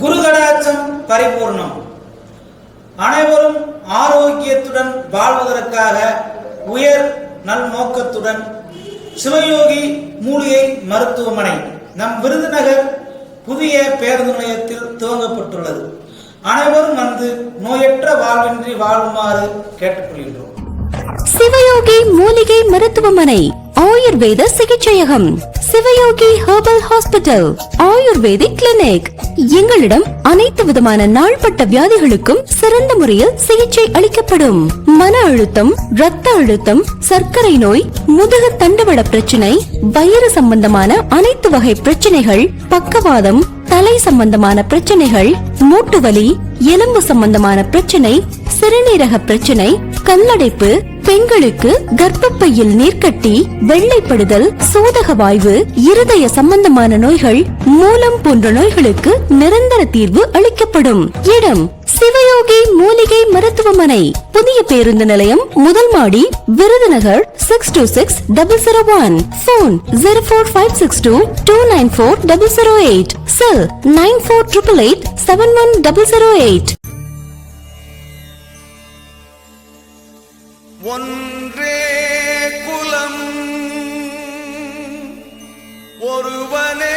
குரு கடாட்சம் பரிபூர்ணம். அனைவரும் ஆரோக்கியத்துடன் வாழ்வதற்காக உயர் நல் நோக்கத்துடன் சிவயோகி மூலிகை மருத்துவமனை நம் விருதுநகர் புதிய பேருந்து நிலையத்தில் துவங்கப்பட்டுள்ளது. அனைவரும் வந்து நோயற்ற வாழ்வின்றி வாழுமாறு கேட்டுக்கொள்கின்றோம். சிவயோகி மூலிகை மருத்துவமனை. ஆயுர்வேத சிகிச்சையகம் Sivayogi herbal hospital ayurvedic clinic. எங்களிடம் அனைத்து விதமான நாள்பட்ட வியாதிகளுக்கும் சிறந்த முறையில் சிகிச்சை அளிக்கப்படும். மன அழுத்தம் ரத்த அழுத்தம் சர்க்கரை நோய் முதுகு தண்டுவட பிரச்சனை வயிறு சம்பந்தமான அனைத்து வகை பிரச்சனைகள் பக்கவாதம் தலை சம்பந்தமான பிரச்சனைகள் மூட்டு வலி எலும்பு சம்பந்தமான பிரச்சனை சிறுநீரக பிரச்சனை கல்லடைப்பு பெண்களுக்கு கர்ப்பப்பையில் நீர்க்கட்டி வெள்ளைப்படுதல் சோதக வாய்வு இருதய சம்பந்தமான நோய்கள் மூலம் போன்ற நோய்களுக்கு நிரந்தர தீர்வு அளிக்கப்படும். இடம் சிவயோகி மூலிகை மருத்துவமனை. புதிய பேருந்து நிலையம் முதல் மாடி Virudhunagar six two six double zero one phone zero four five six two two nine four double zero eight cell nine four triple eight seven one double zero eight ஒன்றே குலம் ஒருவனே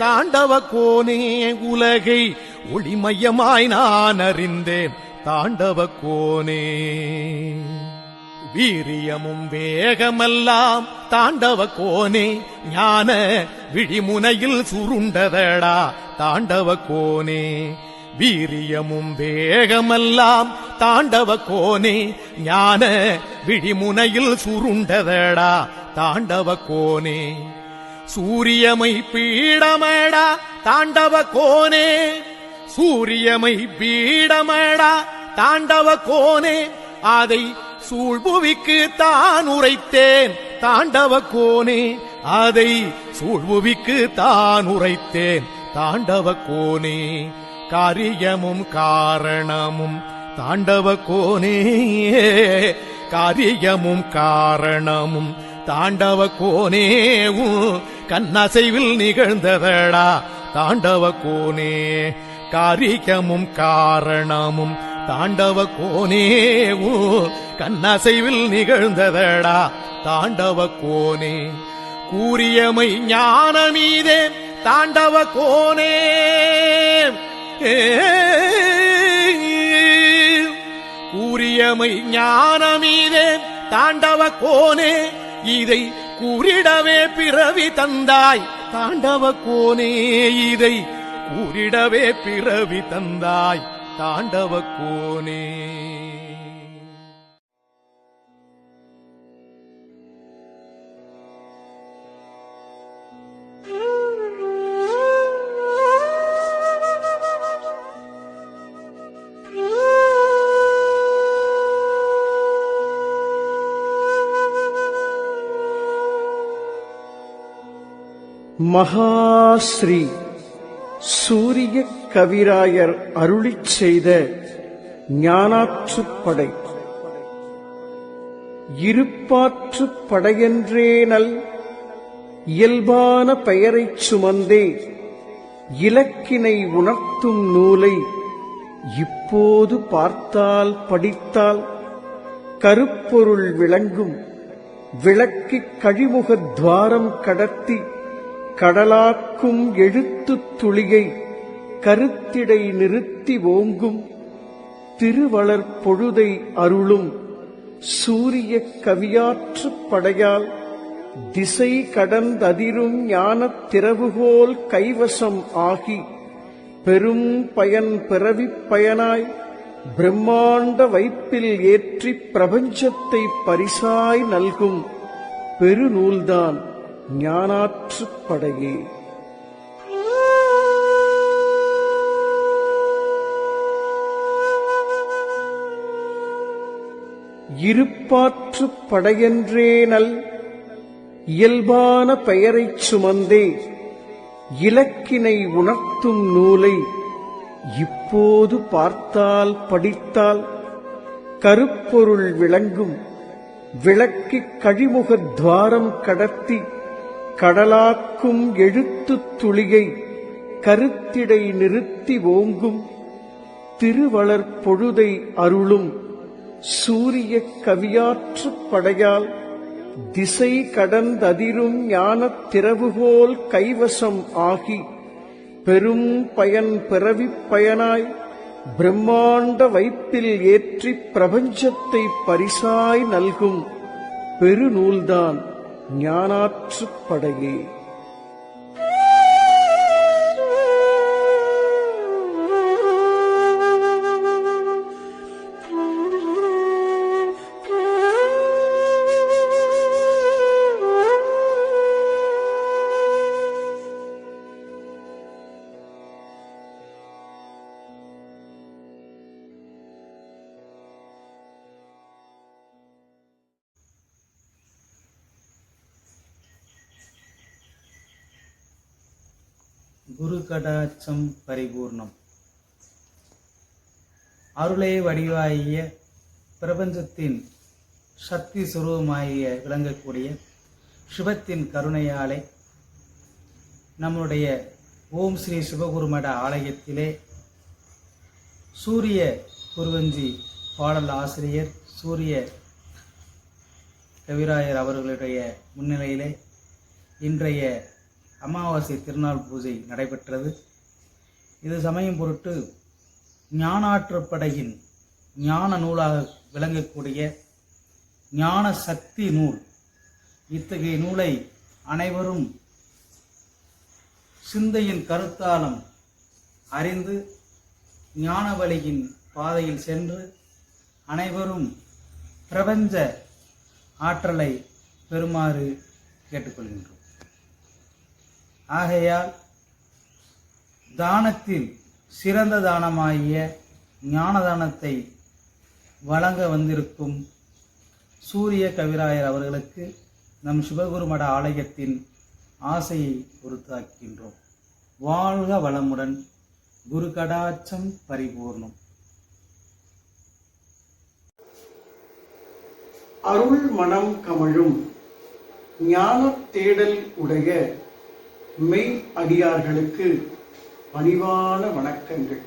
தாண்டவ கோனே உலகை ஒளிமயமாய் நான் அறிந்தேன். தாண்டவ கோனே. வீரியமும் வேகமெல்லாம் தாண்டவ கோனே. ஞான விழிமுனையில் சுருண்டதடா தாண்டவ கோனே. வீரியமும் வேகமெல்லாம் தாண்டவ கோனே. ஞான விழிமுனையில் சுருண்டதடா தாண்டவ கோனே. சூரியமை பீடமடா தாண்டவ கோனே. சூரியமை பீடமடா தாண்டவ கோனே. அதை சூழ்புவிக்கு தான் உரைத்தேன் தாண்டவ கோனே. அதை சூழ்புவிக்கு தான் உரைத்தேன் தாண்டவ கோனே. காரியமும் காரணமும் தாண்டவ கோனே. காரியமும் காரணமும் தாண்டவ கோனேவும் கண்ணசைவில் நிகழ்ந்ததடா. தாண்டவ கோனே காரிகமும் காரணமும். தாண்டவ கோனேவும் கண்ணசைவில் நிகழ்ந்ததடா. தாண்டவ கோனே கூறியமை ஞானமீதே. தாண்டவ கோனே கூறியமை ஞானமீதே. தாண்டவ கோனே இதை கூறிடவே பிறவி தந்தாய். தாண்டவ கோனே இதை கூறிடவே பிறவி தந்தாய். தாண்டவ கோனே. மகாஸ்ரீ சூரிய கவிராயர் அருளிச் செய்த ஞானாற்றுப்படை இருப்பாற்றுப்படையென்றேனல் இயல்பான பெயரைச் சுமந்தே இலக்கினை உணர்த்தும் நூலை இப்போது பார்த்தால் படித்தால் கருப்பொருள் விளங்கும் விளக்கிக் கழிமுகத் துவாரம் கடத்தி கடலாக்கும் எழுத்துத் துளியை கருத்திடை நிறுத்தி ஓங்கும் திருவளர் பொழுதை அருளும் சூரிய கவியாற்றுப் படையால் திசை கடந்ததிரும் ஞானத் திறவுகோல் கைவசம் ஆகி பெரும் பயன் பிறவிப் பயனாய் பிரம்மாண்ட வைப்பில் ஏற்றிப் பிரபஞ்சத்தை பரிசாய் நல்கும் பெருநூல்தான். ஞானாற்றுப் படையே. படையென்றேனல் இயல்பான பெயரைச் சுமந்தே இலக்கினை உணர்த்தும் நூலை இப்போது பார்த்தால் படித்தால் கருப்பொருள் விளங்கும் விளக்கிக் கழிமுகத் துவாரம் கடத்தி கடலாக்கும் எழுத்துத் துளியை கருத்திடை நிறுத்தி ஓங்கும் திருவளர் பொழுதை அருளும் சூரிய கவியாற்றுப் படையால் திசை கடந்ததிரும் ஞானத் திறவுகோல் கைவசம் ஆகி பெரும் பயன் பிறவிப் பயனாய் பிரம்மாண்ட வைப்பில் ஏற்றிப் பிரபஞ்சத்தை பரிசாய் நல்கும் பெருநூல்தான். ஞானாற்றுப்படையே குருகடாட்சம் குரு கடாட்சம் பரிபூர்ணம். அருளே வடிவாகிய பிரபஞ்சத்தின் சக்தி சுரூபமாகிய விளங்கக்கூடிய சிவத்தின் கருணையாலே நம்முடைய ஓம் ஸ்ரீ சிவகுருமட ஆலயத்திலே சூரிய குருவஞ்சி பாடல் ஆசிரியர் சூரிய கவிராயர் அவர்களுடைய முன்னிலையிலே இன்றைய அமாவாசை திருநாள் பூஜை நடைபெற்றது. இது சமயம் பொருட்டு ஞானாற்றுப்படையின் ஞான நூலாக விளங்கக்கூடிய ஞான சக்தி நூல். இத்தகைய நூலை அனைவரும் சிந்தையின் கருத்தாலம் அறிந்து ஞான வழியின் பாதையில் சென்று அனைவரும் பிரபஞ்ச ஆற்றலை பெறுமாறு கேட்டுக்கொள்கின்றோம். ஆகையால் தானத்தில் சிறந்த தானமாகிய ஞான தானத்தை வழங்க வந்திருக்கும் சூரிய கவிராயர் அவர்களுக்கு நம் சிவகுருமட ஆலயத்தின் ஆசையை பொறுத்தாக்கின்றோம் வாழ்க வளமுடன் குரு கடாட்சம் பரிபூர்ணம். அருள் மனம் கமழும் ஞான தேடல் உடைய மெய் அடியார்களுக்கு பணிவான வணக்கங்கள்.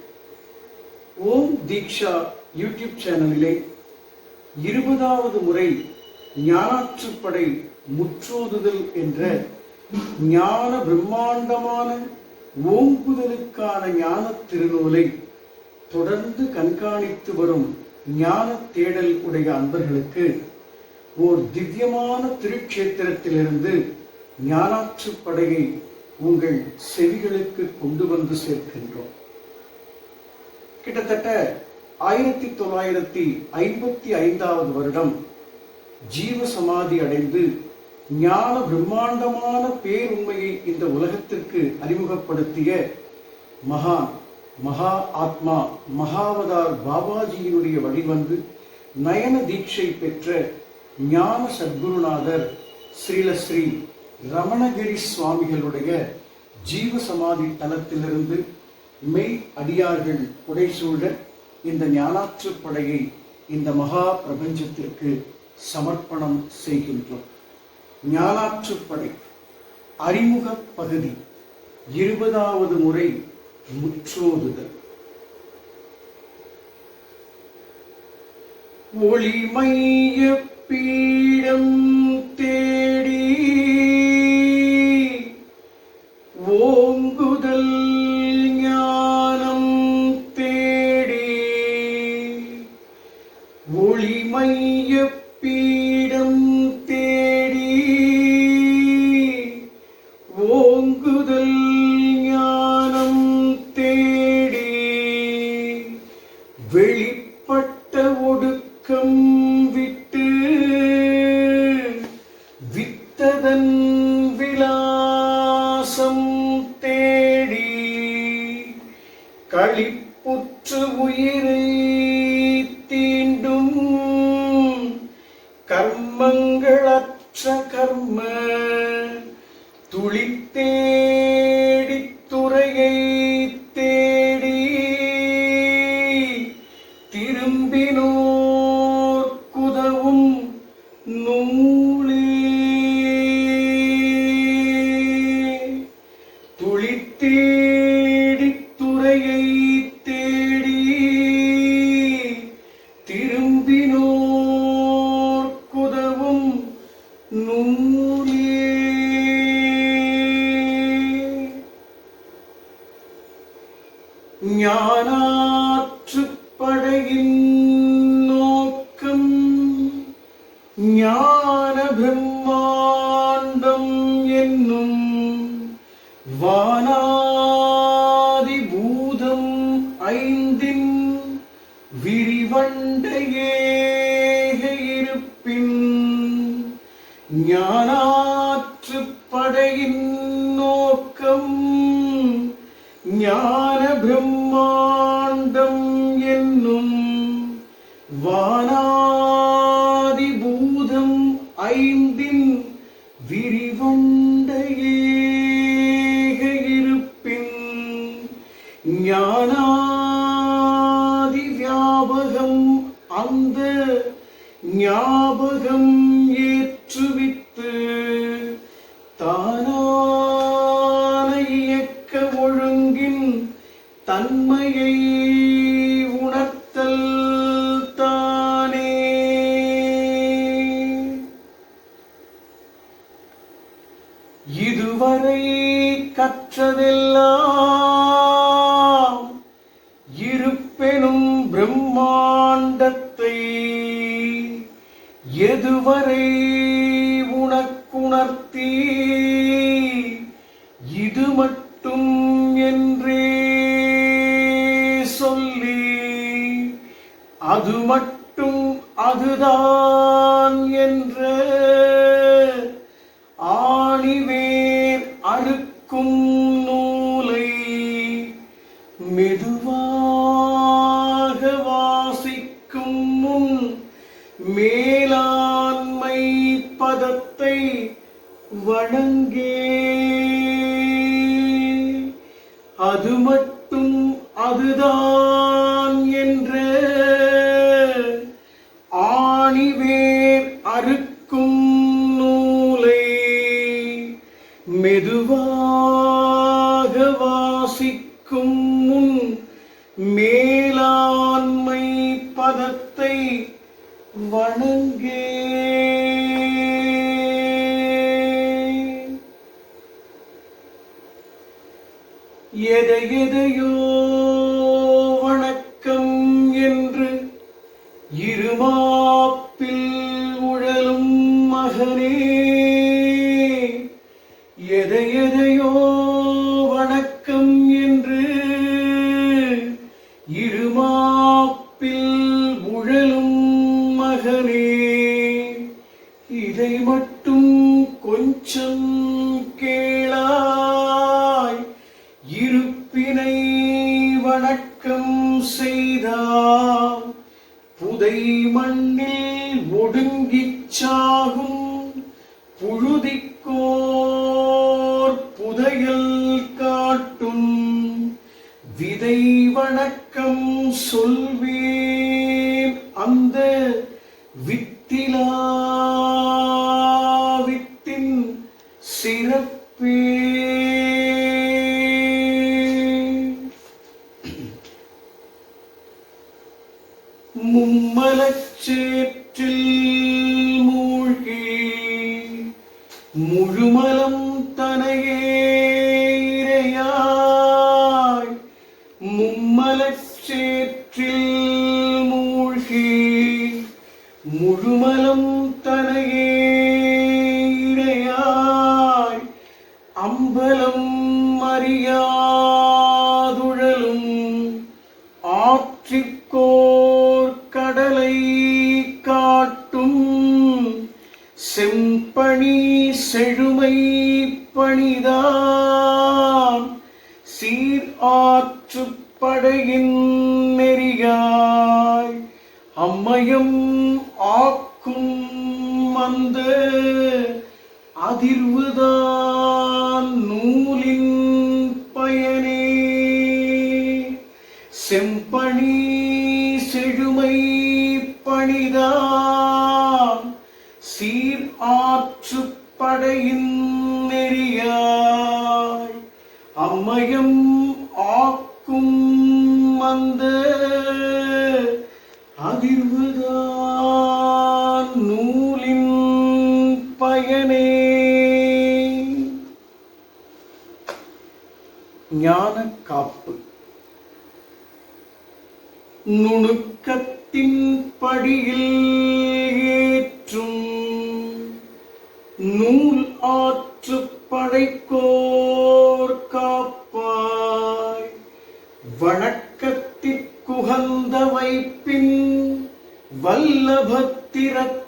ஓம் தீக்ஷா யூடியூப் சேனலிலே இருபதாவது முறை ஞானாற்றுப்படை முற்றோதுதல் என்ற ஞான பிரம்மாண்டமான ஓங்குதலுக்கான ஞான திருநூலை தொடர்ந்து கண்காணித்து வரும் ஞான தேடல் உடைய அன்பர்களுக்கு ஓர் திவ்யமான திருக்ஷேத்திரத்திலிருந்து ஞானாற்றுப்படையை உங்கள் செவிகளுக்கு கொண்டு வந்து சேர்க்கின்றோம். கிட்டத்தட்ட ஆயிரத்தி தொள்ளாயிரத்தி ஐம்பத்தி ஐந்தாவது வருடம் ஜீவ சமாதி அடைந்து ஞான பிரம்மாண்டமான பேருண்மையை இந்த உலகத்திற்கு அறிமுகப்படுத்திய மகான் மகா ஆத்மா மகாவதார் பாபாஜியினுடைய வழிவந்து நயன தீட்சை பெற்ற ஞான சத்குருநாதர் ஸ்ரீலஸ்ரீ ரமணகிரி சுவாமிகளுடைய ஜீவ சமாதி தலத்திலிருந்து மெய் அடியார்கள் புடைசூழ இந்த ஞானாற்று படையை இந்த மகா பிரபஞ்சத்திற்கு சமர்ப்பணம் செய்கின்றோம். ஞானாற்று படை அறிமுக பகுதி இருபதாவது முறை முற்றோதுதல். ஒளிமைய பீடம் தே ஞானாற்று படையின் நோக்கம் ஞான பிரம்மாண்டம் இருப்பெனும் பிரம்மாண்டத்தை எதுவரை உனக்குணர்த்தி? இது மட்டும் என்றே சொல்லி அது மட்டும் அதுதான். வாசிக்கும் முன் மேலாண்மை புழுதிக்கோர் புதையல் காட்டும். விதை வணக்கம் சொல்வே கடலை காட்டும் செம்பணி செழுமை பணிதான். சீர் ஆற்று படையின் நெறியாய் அம்மையம் ஆக்கும் அந்த அதிர்வுதான் படையின் நெறியாய் அம்மையம் ஆக்கும் அந்த அதிர்வுதான் நூலின் பயனே. ஞான காப்பு நுணுக்கத்தின் படியில் ஏற்றும் நூல் ஆற்று படைக்கோர் காப்பாய். வணக்கத்திற்குகந்த வைப்பின் வல்லபத்திரத்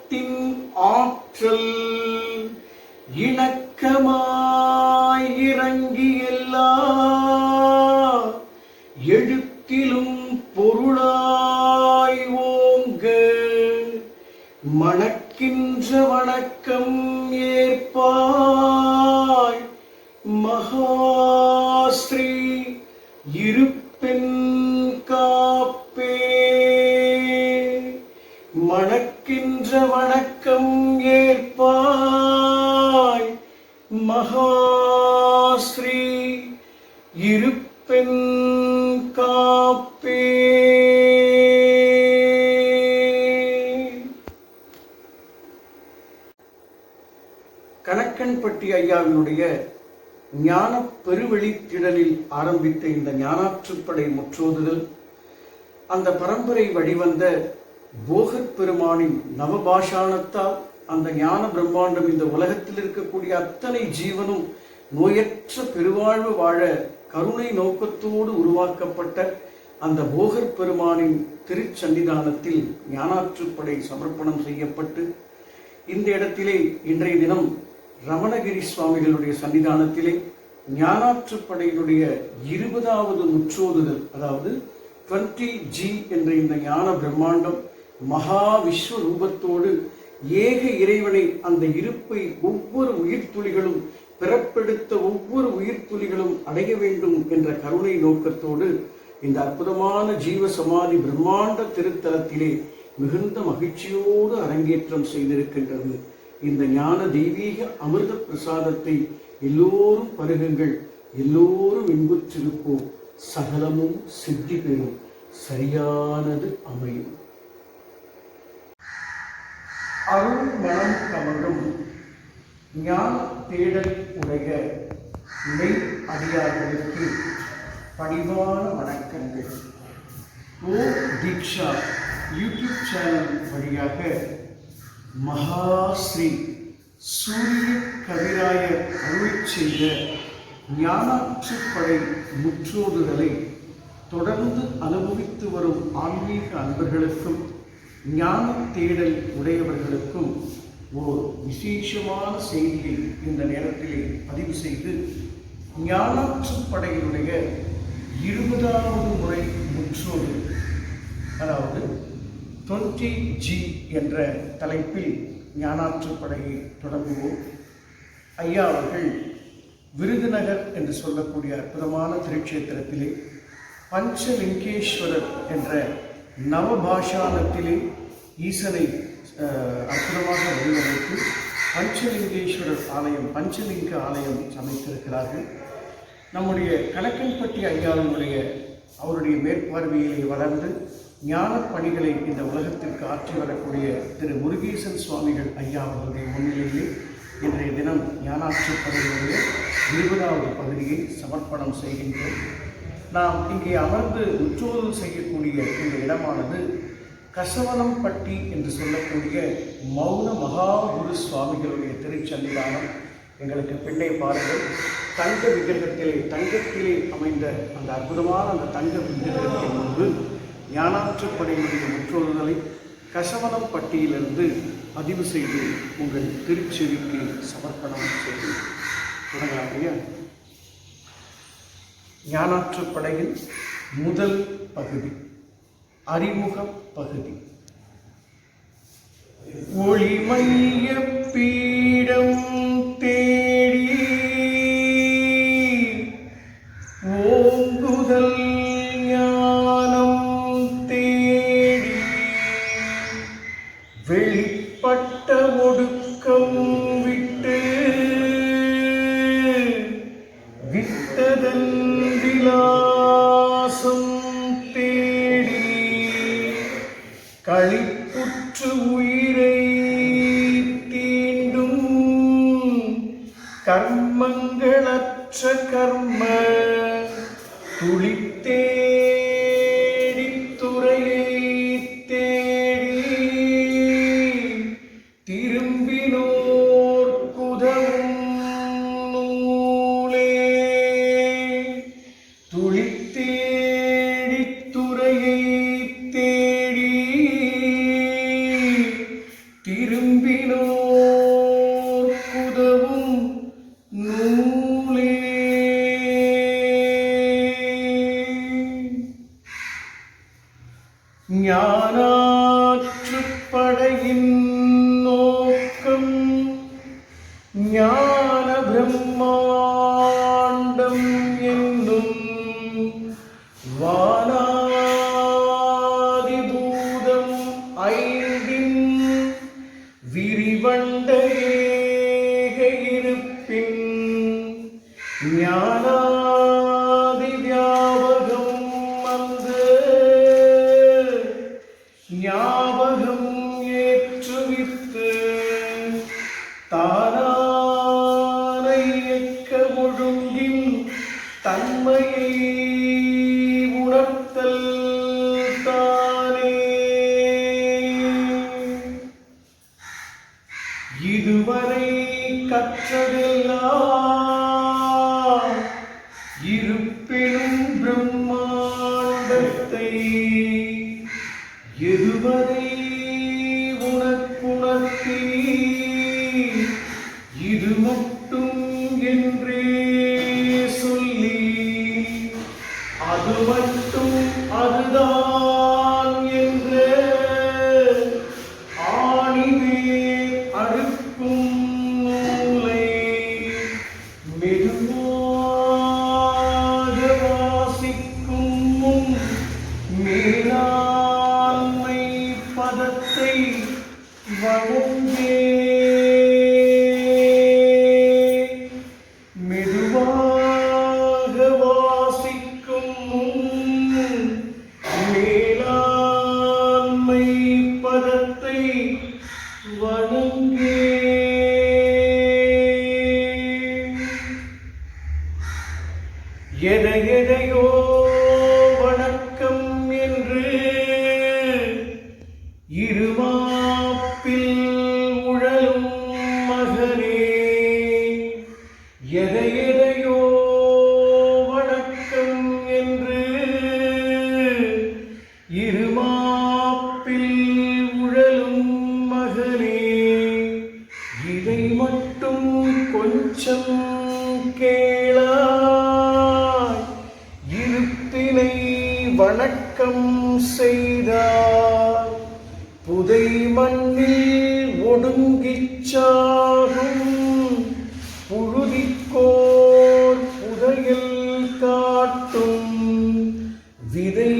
மகாஸ்ரீ இருப்பெண் காப்பே. கணக்கன்பட்டி ஐயாவினுடைய ஞான பெருவெளி திடலில் ஆரம்பித்த இந்த ஞானாற்றுப்படை முற்றோதுதல் அந்த பரம்பரை வழிவந்த போகத் பெருமானின் நவபாஷாணத்தால் அந்த ஞான பிரம்மாண்டம் இந்த உலகத்தில் இருக்கக்கூடிய அத்தனை ஜீவனும் நோயற்ற பெருவாழ்வு வாழ கருணை நோக்கத்தோடு உருவாக்கப்பட்ட அந்த போகர் பெருமானின் திருச்சன்னிதானத்தில் ஞானாற்றுப்படை சமர்ப்பணம் செய்யப்பட்டு இந்த இடத்திலே இன்றைய தினம் ரமணகிரி சுவாமிகளுடைய சன்னிதானத்திலே ஞானாற்றுப்படையினுடைய இருபதாவது முற்றோதுதல் அதாவது டுவெண்ட்டி ஜி என்ற இந்த ஞான பிரம்மாண்டம் மகா விஸ்வ ரூபத்தோடு ஏக இறைவனை அந்த இருப்பை ஒவ்வொரு உயிர்த்துளிகளும் பிறப்பெடுத்த ஒவ்வொரு உயிர்த்துளிகளும் அடைய வேண்டும் என்ற கருணை நோக்கத்தோடு இந்த அற்புதமான ஜீவ சமாதி பிரம்மாண்ட திருத்தலத்திலே மிகுந்த மகிழ்ச்சியோடு அரங்கேற்றம் செய்திருக்கின்றது. இந்த ஞான தெய்வீக அமிர்த பிரசாதத்தை எல்லோரும் பருகுங்கள். எல்லோரும் இன்புற்றிருப்போம். சகலமும் சித்தி பெறும் சரியானது அமையும். அருள் மனம் கமழும் ஞான தேடல் உடைய மெய் அடியார்களுக்கு பணிவான வணக்கங்கள். ஓ தீக்ஷா யூடியூப் சேனல் வழியாக மகாஸ்ரீ சூரிய கவிராயர் அருள் செய்த ஞானாற்றுப்படை முற்றோதுதலை தொடர்ந்து அனுபவித்து வரும் ஆன்மீக அன்பர்களுக்கும் ஞான தேடல் உடையவர்களுக்கும் ஒரு விசேஷமான செய்தியை இந்த நேரத்திலே பதிவு செய்து ஞானாற்றுப்படையினுடைய இருபதாவது முறை முற்றோடு அதாவது டுவெண்ட்டி ஜி என்ற தலைப்பில் ஞானாற்றுப்படையை தொடங்குவோம். ஐயா அவர்கள் விருதுநகர் என்று சொல்லக்கூடிய அற்புதமான திருக்ஷேத்திரத்திலே பஞ்சலிங்கேஸ்வரர் என்ற நவபாஷானத்திலே ஈசனை அற்புதமாக வடிவமைத்து பஞ்சலிங்கேஸ்வரர் ஆலயம் பஞ்சலிங்க ஆலயம் அமைத்திருக்கிறார்கள். நம்முடைய கணக்கன்பட்டி ஐயாவினுடைய அவருடைய மேற்பார்வையிலே வளர்ந்து ஞான பணிகளை இந்த உலகத்திற்கு ஆற்றி வரக்கூடிய திரு முருகேசன் சுவாமிகள் ஐயா அவர்களுடைய முன்னிலையிலே இன்றைய தினம் ஞானாட்சி பணிகளுடைய இருபதாவது பகுதியை சமர்ப்பணம் செய்கின்றோம். நாம் இங்கே அமர்ந்து உற்றோதல் செய்யக்கூடிய இந்த இடமானது கசவனம்பட்டி என்று சொல்லக்கூடிய மௌன மகாகுரு சுவாமிகளுடைய திருச்சன்னிதானம். எங்களுக்கு பின்னே பாருங்கள். தங்க விக்கிரகத்திலே தங்கத்திலே அமைந்த அந்த அற்புதமான அந்த தங்க விக்கிரகத்தின் முன்பு ஞானாற்றுப்படையினுடைய முற்றொழுதலை கசவனம் பட்டியிலிருந்து பதிவு செய்து உங்கள் திருச்செவிக்கு சமர்ப்பணம் செய்து தொடங்கலாம் ஐயா ஞானாற்றுப்படையின் முதல் பகுதி. அறிமுக பகுதி ஒளிமைய பீடம் தே ஞானாற்றுப்படையின் കത്തതില്ല காட்டும் விதை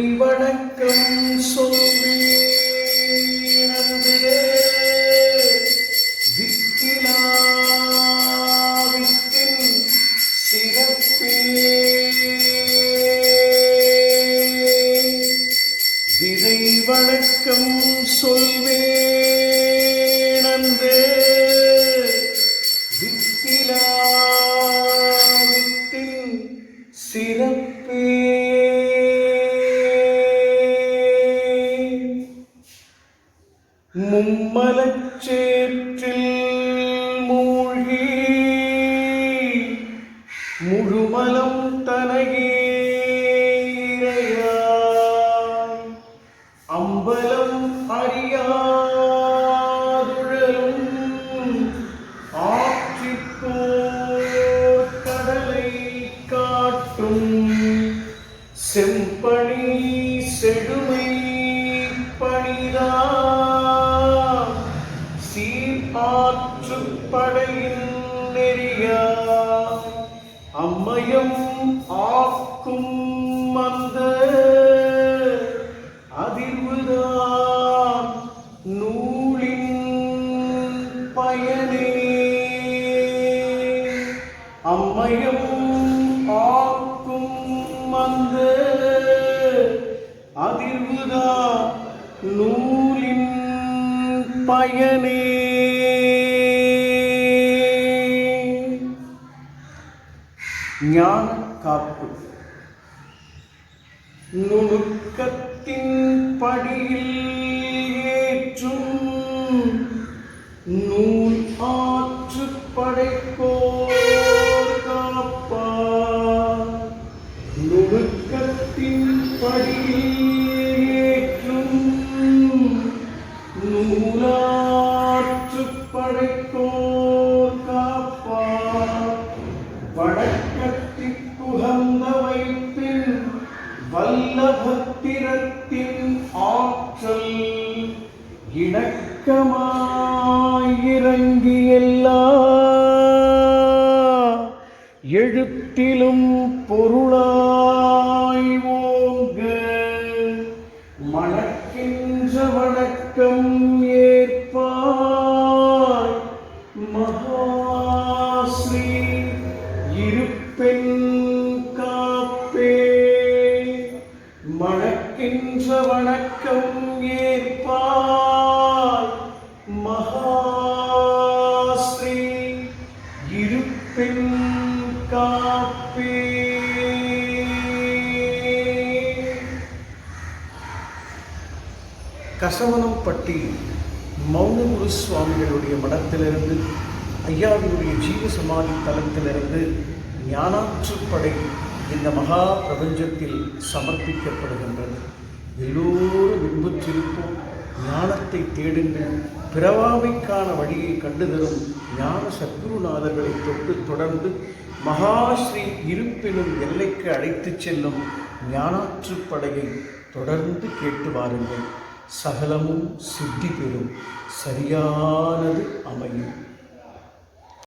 Mm. மணக்கின்ற வணக்கம் ஏற்பாய் மகாஸ்ரீ இருப்பின் காப்பே. கசவனம்பட்டி மௌனகுரு சுவாமிகளுடைய மடத்திலிருந்து ஐயாவினுடைய ஜீவ சமாதி தலத்திலிருந்து ஞானாற்றுப்படை இந்த மகா பிரபஞ்சத்தில் சமர்ப்பிக்கப்படுகின்றது. எல்லோரும் இன்புற்றிருப்போம். ஞானத்தை தேடுங்கள் பிறவாமைக்கான வழியை கண்டுதரும் ஞான சத்குருநாதர்களை தொட்டு தொடர்ந்து மகாஸ்ரீ இருப்பினும் எல்லைக்கு அழைத்துச் செல்லும் ஞானாற்றுப்படையை தொடர்ந்து கேட்டு வாருங்கள். சகலமும் சித்தி பெறும். சரியானது அமையும்.